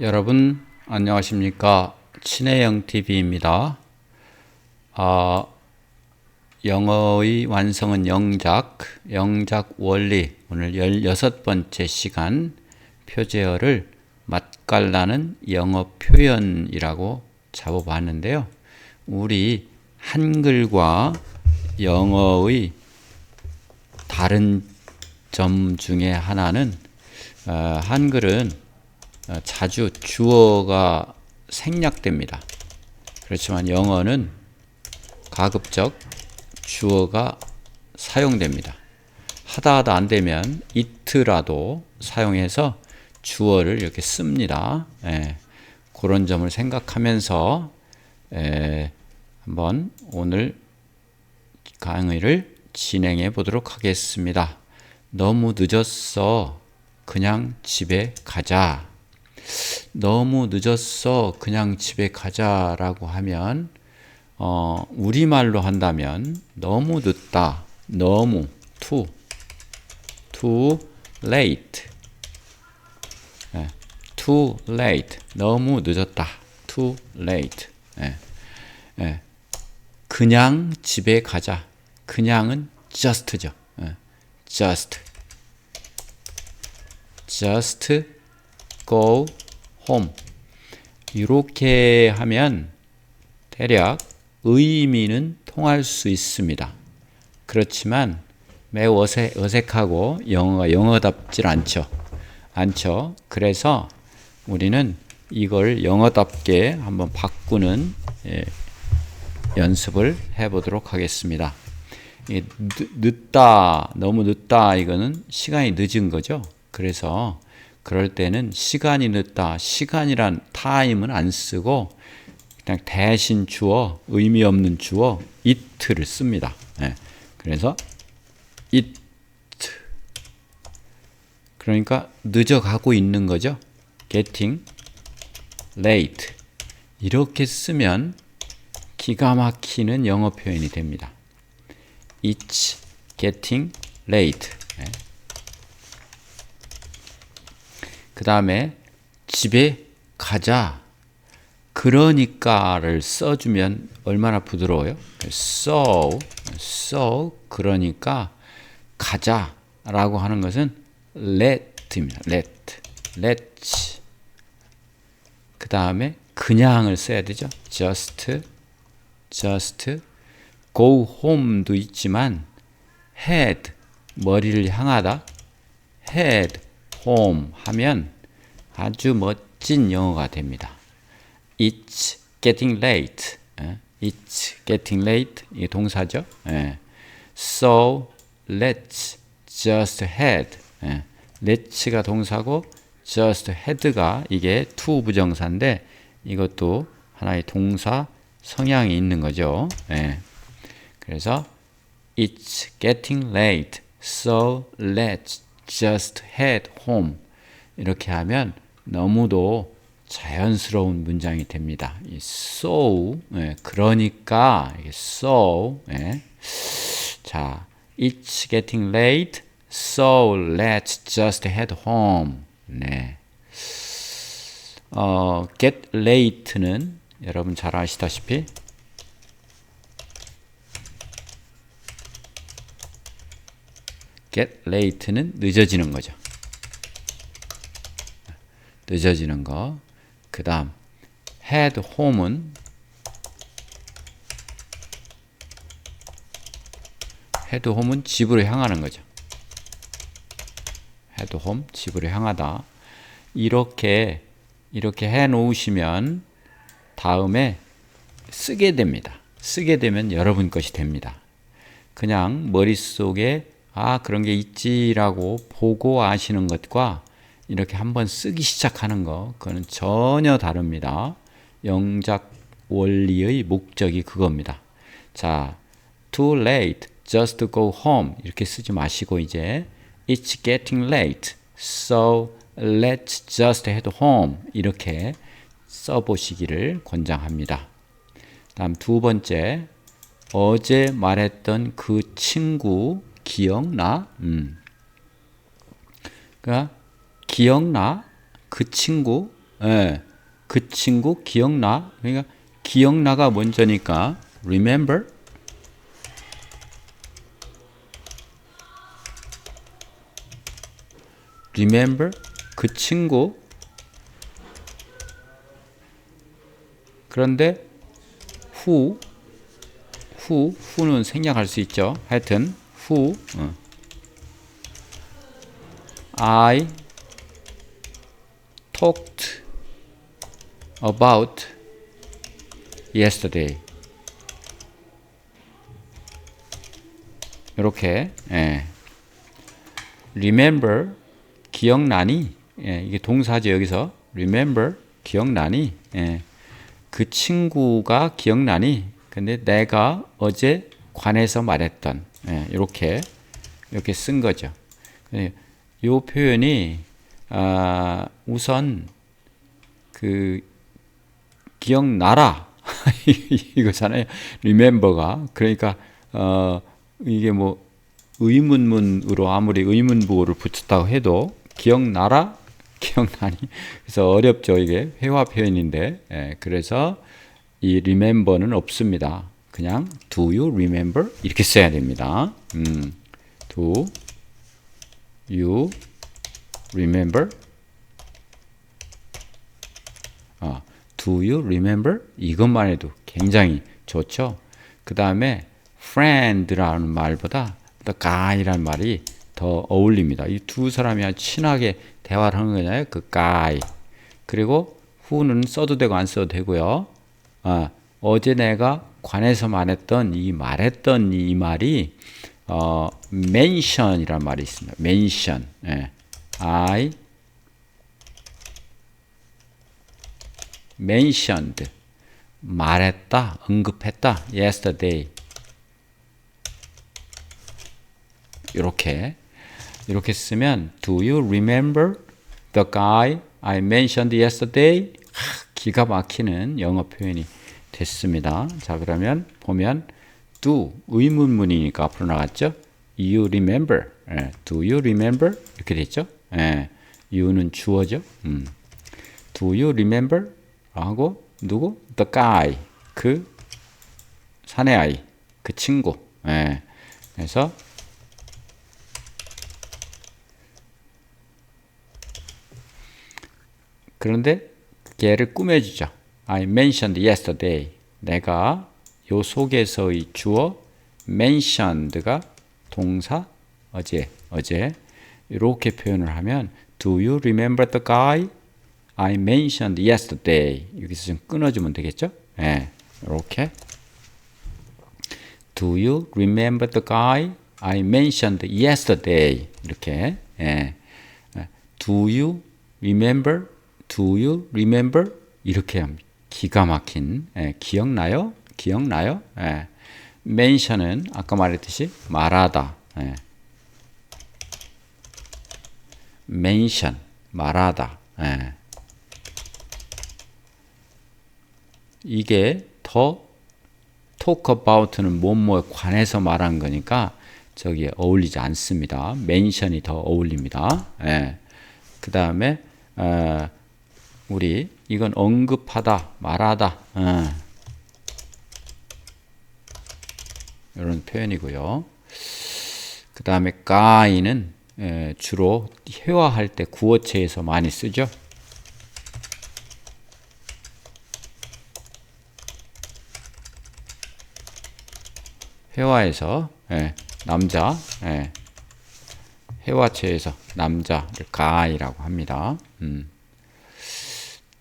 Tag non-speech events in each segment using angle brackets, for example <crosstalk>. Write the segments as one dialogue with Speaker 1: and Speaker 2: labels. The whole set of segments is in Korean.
Speaker 1: 여러분 안녕하십니까 친해영 TV입니다. 아, 영어의 완성은 영작, 영작 원리 오늘 16번째 시간 표제어를 맛깔나는 영어 표현이라고 잡아봤는데요. 우리 한글과 영어의 다른 점 중에 하나는 어, 한글은 어, 자주 주어가 생략됩니다. 그렇지만 영어는 가급적 주어가 사용됩니다. 하다 하다 안 되면 이트라도 사용해서 주어를 이렇게 씁니다. 예, 그런 점을 생각하면서 예, 한번 오늘 강의를 진행해 보도록 하겠습니다. 너무 늦었어. 그냥 집에 가자. 너무 늦었어. 그냥 집에 가자라고 하면 어, 우리말로 한다면 너무 늦다. 너무 too too late. 예, too late. 너무 늦었다. too late. 예, 예. 그냥 집에 가자. 그냥은 just죠. 예, just. just go home. 이렇게 하면 대략 의미는 통할 수 있습니다. 그렇지만 매우 어색, 어색 하고 영어가 영어답질 않죠. 않죠. 그래서 우리는 이걸 영어답게 한번 바꾸는 예, 연습을 해보도록 하겠습니다. 늦다, 너무 늦다, 이거는 시간이 늦은 거죠. 그래서 그럴 때는 시간이 늦다, 시간이란 타임은 안 쓰고 그냥 대신 주어, 의미 없는 주어 it를 씁니다. 네. 그래서 it 그러니까 늦어가고 있는 거죠. getting late 이렇게 쓰면 기가 막히는 영어 표현이 됩니다. It's getting late. 네. 그 다음에 집에 가자. 그러니까를 써주면 얼마나 부드러워요? So, so 그러니까 가자 라고 하는 것은 let입니다. let, let's. 그 다음에 그냥을 써야 되죠. just, just. go home도 있지만 head 머리를 향하다 head home 하면 아주 멋진 영어가 됩니다. It's getting late. It's getting late. 이 동사죠. So let's just head. let's가 동사고 just head가 이게 to 부정사인데 이것도 하나의 동사 성향이 있는 거죠. 그래서 It's getting late. So let's just head home. 이렇게 하면 너무도 자연스러운 문장이 됩니다. 이 so, 예, 그러니까, so, 예. 자, it's getting late, so let's just head home. 네. 어, get late는 여러분 잘 아시다시피 get late는 늦어지는 거죠. 늦어지는 거. 그 다음 head home은 head home은 집으로 향하는 거죠. head home 집으로 향하다. 이렇게 이렇게 해 놓으시면 다음에 쓰게 됩니다. 쓰게 되면 여러분 것이 됩니다. 그냥 머릿속에 아, 그런 게 있지라고 보고 아시는 것과 이렇게 한번 쓰기 시작하는 거, 그거는 전혀 다릅니다. 영작 원리의 목적이 그겁니다. 자, too late, just go home. 이렇게 쓰지 마시고 이제 it's getting late, so let's just head home. 이렇게 써보시기를 권장합니다. 다음 두 번째, 어제 말했던 그 친구 기억나? 음. 그러니까 기억나? 그 친구 예, 그 친구 기억나? 그러니까 기억나가 먼저니까 remember remember 그 친구 그런데 who who는 생략할 수 있죠. 하여튼 who 어. I talked about yesterday. 이렇게 예. remember 기억나니 예, 이게 동사죠 여기서 remember 기억나니 예. 그 친구가 기억나니 근데 내가 어제 관해서 말했던 예, 이렇게 이렇게 쓴 거죠. 예, 이 표현이 아, 우선 그 기억나라 <laughs> 이거잖아요. remember가 그러니까 어 이게 뭐 의문문으로 아무리 의문부호를 붙였다고 해도 기억나라 기억나니 그래서 어렵죠 이게 회화 표현인데 예, 그래서 이 remember는 없습니다. 그냥 do you remember 이렇게 써야 됩니다. 음, do you remember 아, do you remember 이것만 해도 굉장히 좋죠. 그 다음에 friend라는 말보다 the guy라는 말이 더 어울립니다. 이 두 사람이 친하게 대화를 하는 거잖아요. 그 guy. 그리고 who는 써도 되고 안 써도 되고요. 아, 어제 내가 관해서 말했던 이 말했던 이 말이 어, mention이라는 말이 있습니다. mention. 예. I mentioned 말했다, 언급했다. yesterday. 이렇게 이렇게 쓰면 Do you remember the guy I mentioned yesterday? 하, 기가 막히는 영어 표현이 됐습니다. 자 그러면 보면 do 의문문이니까 앞으로 나갔죠. You remember? 예, do you remember? 이렇게 됐죠. 예, you는 주어죠. 음. Do you remember? 하고 누구? The guy 그 사내 아이 그 친구. 예. 그래서 그런데 걔를 꾸며주죠. I mentioned yesterday. 내가 요 속에서의 주어 mentioned가 동사 어제 어제 이렇게 표현을 하면 Do you remember the guy I mentioned yesterday? 여기서 좀 끊어주면 되겠죠? 예, 네, 이렇게 Do you remember the guy I mentioned yesterday? 이렇게 예. Do you remember Do you remember? 이렇게 합니다. 기가 막힌 예, 기억나요? 기억나요? 예. mention은 아까 말했듯이 말하다. 예. mention 말하다. 예. 이게 더 talk about는 뭐뭐에 관해서 말한 거니까 저기에 어울리지 않습니다. mention이 더 어울립니다. 예. 그 다음에 어, 우리 이건 언급하다, 말하다 어. 이런 표현이고요. 그 다음에 가이는 주로 회화할 때 구어체에서 많이 쓰죠. 회화에서 예, 남자 예, 회화체에서 남자를 가이라고 합니다. 음.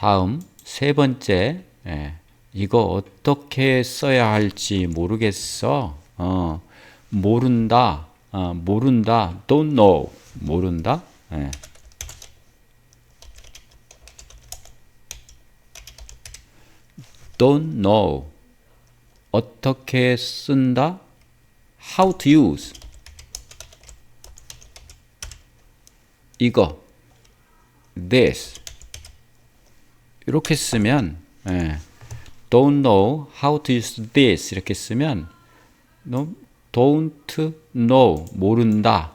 Speaker 1: 다음 세 번째 예, 이거 어떻게 써야 할지 모르겠어. 어, 모른다. 어, 모른다. don't know. 모른다. 예. don't know. 어떻게 쓴다? how to use. 이거 this 이렇게 쓰면 예, don't know how to use this 이렇게 쓰면 don't know 모른다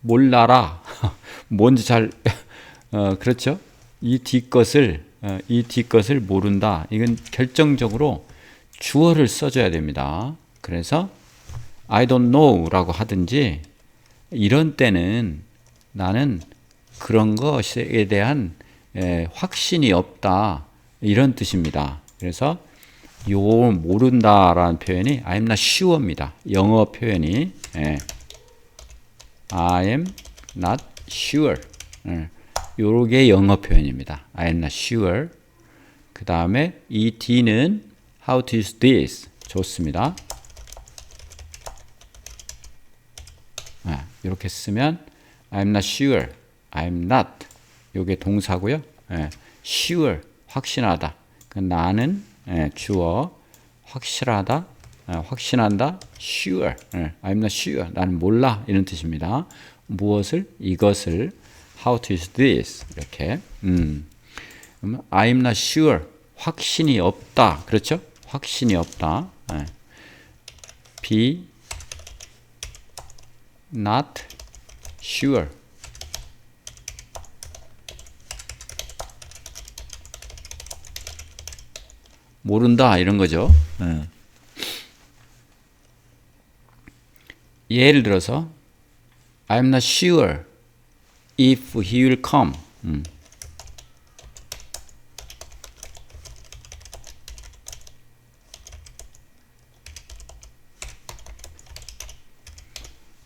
Speaker 1: 몰라라 <laughs> 뭔지 잘 <laughs> 어, 그렇죠 이 뒷것을 어, 이 뒤 것을 모른다. 이건 결정적으로 주어를 써줘야 됩니다. 그래서 I don't know라고 하든지 이런 때는 나는 그런 것에 대한 에, 확신이 없다 이런 뜻입니다. 그래서 요 모른다라는 표현이 I'm not sure입니다. 영어 표현이 예. I am not sure. 예. 요게 영어 표현입니다. I am not sure. 그 다음에 이 D는 how to use this. 좋습니다. 아, 이렇게 쓰면 I'm not sure. I'm not. 요게 동사고요. 예, sure. 확신하다. 그 나는 예, 주어 확실하다. 예, 확신한다. sure. 예, I'm not sure. 나는 몰라. 이런 뜻입니다. 무엇을? 이것을 how to use this. 이렇게. 음. I'm not sure. 확신이 없다. 그렇죠? 확신이 없다. 예. be not sure. 모른다 이런 거죠. 예. 예를 들어서 I'm not sure if he will come. 음.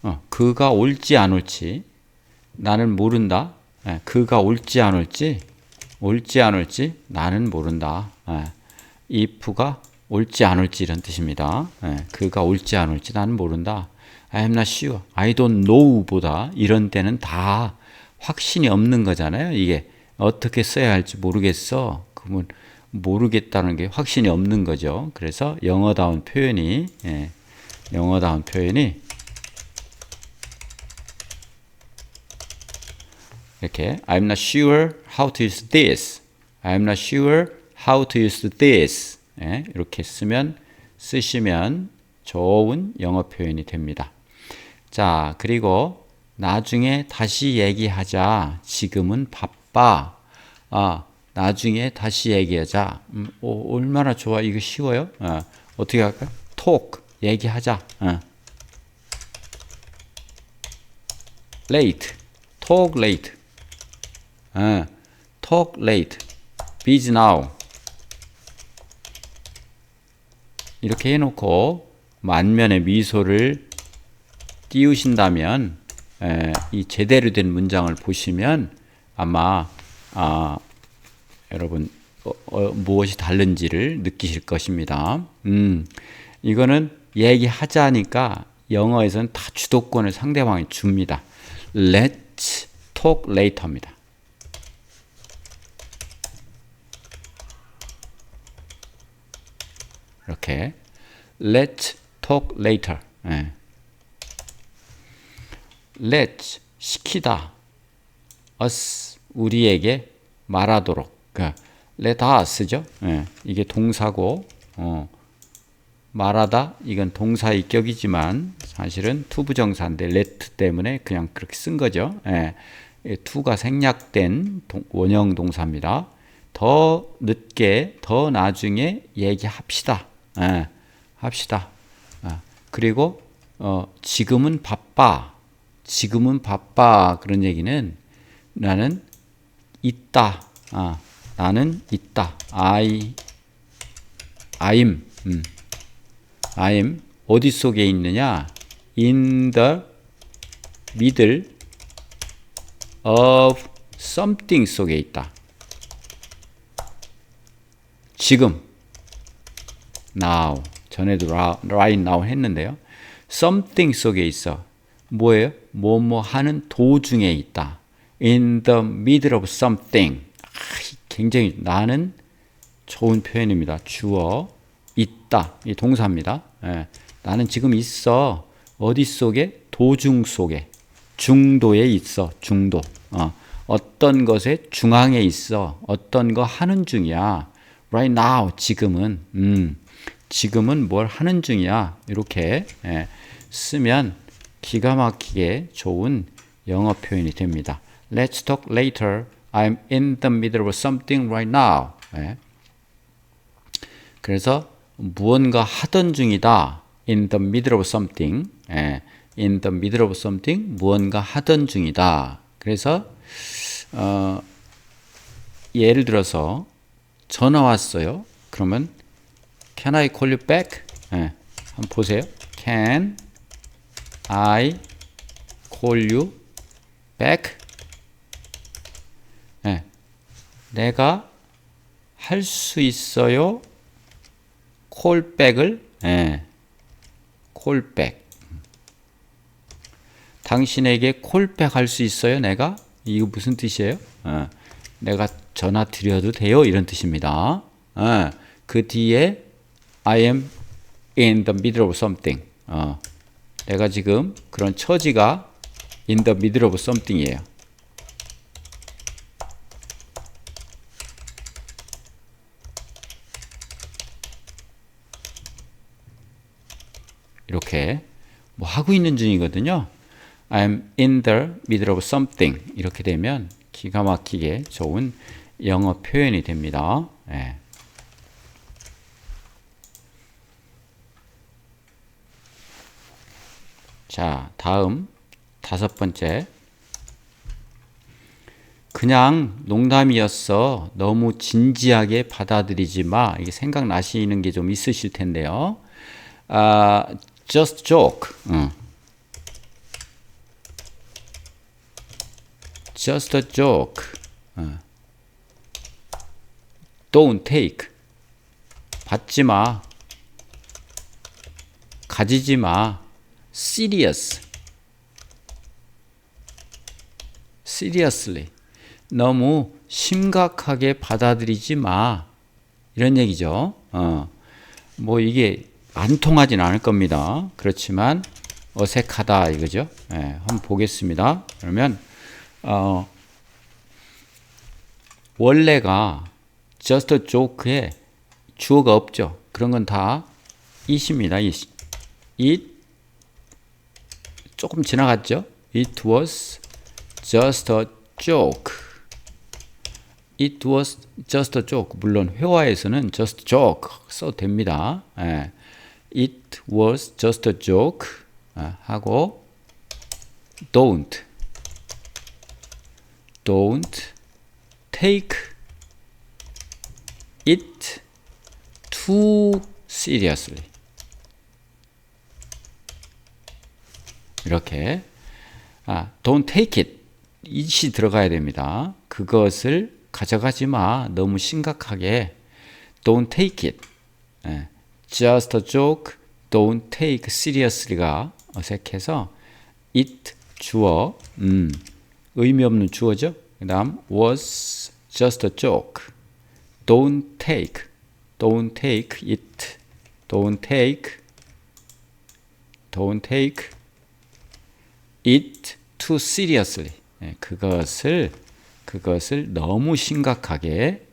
Speaker 1: 어, 그가 올지 안 올지 나는 모른다. 예, 그가 올지 안 올지 올지 안 올지 나는 모른다. 예, if가 올지 안 올지 이런 뜻입니다. 예, 그가 올지 안 올지 나는 모른다. I am not sure. I don't know보다 이런 때는 다 확신이 없는 거잖아요. 이게 어떻게 써야 할지 모르겠어. 그러면 모르겠다는 게 확신이 없는 거죠. 그래서 영어다운 표현이 예, 영어다운 표현이 이렇게 I'm not sure how to use this. I'm not sure how to use this. 예, 이렇게 쓰면 쓰시면 좋은 영어 표현이 됩니다. 자, 그리고 나중에 다시 얘기하자. 지금은 바빠. 아, 나중에 다시 얘기하자. 음, 오, 얼마나 좋아. 이거 쉬워요? 어, 어떻게 할까요? talk. 얘기하자. 어. late. talk late. 어, talk late. busy now. 이렇게 해놓고 만면의 미소를 띄우신다면 에, 이 제대로 된 문장을 보시면 아마 아, 여러분 어, 어, 무엇이 다른지를 느끼실 것입니다. 음, 이거는 얘기하자니까 영어에서는 다 주도권을 상대방이 줍니다. Let's talk later입니다. 이렇게 Let's talk later. 예. Let's 시키다. us 우리에게 말하도록. 그러니까 let us죠. 예. 이게 동사고 어. 말하다 이건 동사의 격이지만 사실은 투부정사인데 let 때문에 그냥 그렇게 쓴 거죠. 예. 투가 생략된 동, 원형 동사입니다. 더 늦게 더 나중에 얘기합시다. 예, 합시다. 아, 그리고 어, 지금은 바빠. 지금은 바빠. 그런 얘기는 나는 있다. 아, 나는 있다. I, I'm, 음, I'm 어디 속에 있느냐? In the middle of something 속에 있다. 지금 now 전에도 right now 했는데요. something 속에 있어. 뭐예요? 뭐뭐 하는 도중에 있다. in the middle of something. 아, 굉장히 나는 좋은 표현입니다. 주어 있다. 이 동사입니다. 예, 나는 지금 있어. 어디 속에? 도중 속에. 중도에 있어. 중도. 어, 어떤 것의 중앙에 있어. 어떤 거 하는 중이야. right now 지금은 음, 지금은 뭘 하는 중이야 이렇게 예, 쓰면 기가 막히게 좋은 영어 표현이 됩니다. Let's talk later I'm in the middle of something right now. 예. 그래서 무언가 하던 중이다. in the middle of something. 예. in the middle of something 무언가 하던 중이다. 그래서 어, 예를 들어서 전화 왔어요. 그러면 Can I call you back? 예. 한번 보세요. Can I call you back? 예. 내가 할 수 있어요. 콜백을 예. 콜백. 당신에게 콜백 할수 있어요? 내가? 이거 무슨 뜻이에요? 어, 내가 전화 드려도 돼요? 이런 뜻입니다. 어, 그 뒤에 I am in the middle of something. 어, 내가 지금 그런 처지가 in the middle of something이에요. 이렇게 뭐 하고 있는 중이거든요. I'm in the middle of something 이렇게 되면 기가 막히게 좋은 영어 표현이 됩니다. 예. 자, 다음 다섯 번째. 그냥 농담이었어. 너무 진지하게 받아들이지 마. 이게 생각나시는 게 좀 있으실 텐데요. 아, just joke. 응. just a joke. 어. don't take. 받지 마. 가지지 마. Serious. seriously. 너무 심각하게 받아들이지 마. 이런 얘기죠. 어. 뭐 이게 안 통하진 않을 겁니다. 그렇지만 어색하다 이거죠. 예, 한번 보겠습니다. 그러면 어, 원래가 just a joke에 주어가 없죠. 그런 건 다 it입니다. it. it 조금 지나갔죠. It was just a joke. It was just a joke. 물론 회화에서는 just joke 써도 됩니다. 예. It was just a joke 아, 하고 don't don't take it too seriously 이렇게 아, don't take it it이 들어가야 됩니다. 그것을 가져가지 마. 너무 심각하게 don't take it 예. just a joke, don't take seriously가 어색해서 it 주어, 음, 의미 없는 주어죠. 그 다음 was just a joke, don't take, don't take it, don't take, don't take it too seriously. 네, 그것을 그것을 너무 심각하게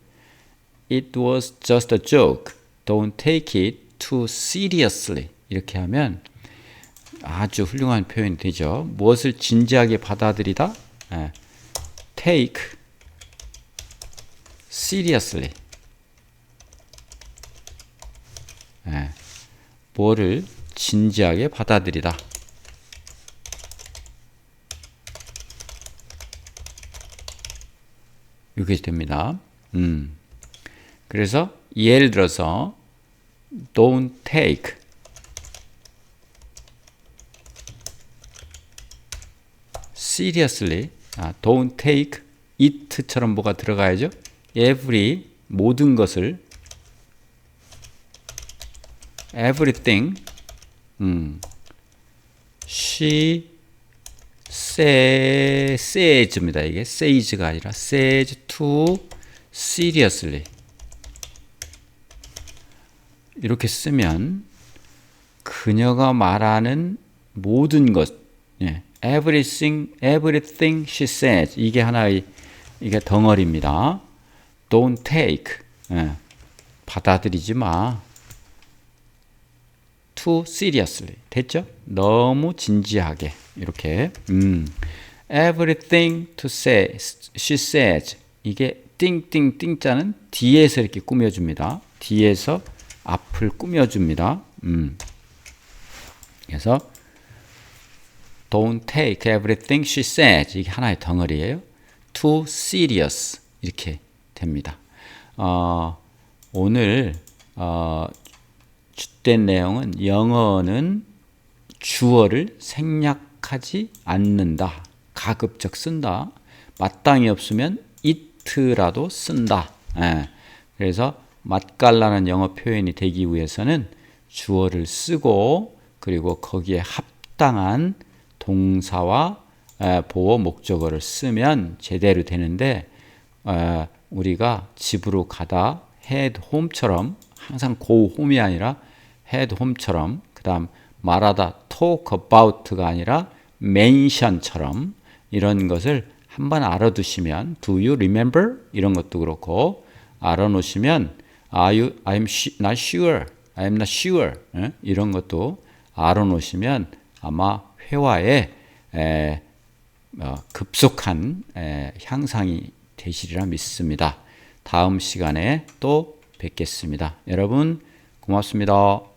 Speaker 1: it was just a joke. Don't take it too seriously. 이렇게 하면 아주 훌륭한 표현이 되죠. 무엇을 진지하게 받아들이다? 예. take seriously. 예. 뭐를 진지하게 받아들이다. 이렇게 됩니다. 음. 그래서 예를 들어서 don't take seriously 아, don't take it처럼 뭐가 들어가야죠. every 모든 것을 everything 음, she say, says입니다. 이게 says가 아니라 says to seriously 이렇게 쓰면 그녀가 말하는 모든 것, 예, everything, everything she says 이게 하나의 이게 덩어리입니다. Don't take, 예, 받아들이지 마. Too seriously 됐죠? 너무 진지하게 이렇게. 음, everything to say, she says 이게 띵띵 띵자는 뒤에서 이렇게 꾸며줍니다. 뒤에서 앞을 꾸며줍니다. 음. 그래서 Don't take everything she says. 이게 하나의 덩어리예요. Too serious. 이렇게 됩니다. 어, 오늘 어, 주된 내용은 영어는 주어를 생략하지 않는다. 가급적 쓴다. 마땅히 없으면 it라도 쓴다. 예. 그래서 맛깔나는 영어 표현이 되기 위해서는 주어를 쓰고 그리고 거기에 합당한 동사와 보어 목적어를 쓰면 제대로 되는데 우리가 집으로 가다 head home처럼 항상 home이 아니라 head home처럼 그다음 말하다 talk about가 아니라 mention처럼 이런 것을 한번 알아두시면 do you remember 이런 것도 그렇고 알아놓으시면 are you I'm not sure I'm not sure 이런 것도 알아놓으시면 아마 회화에 에, 어, 급속한 에, 향상이 되시리라 믿습니다. 다음 시간에 또 뵙겠습니다. 여러분 고맙습니다.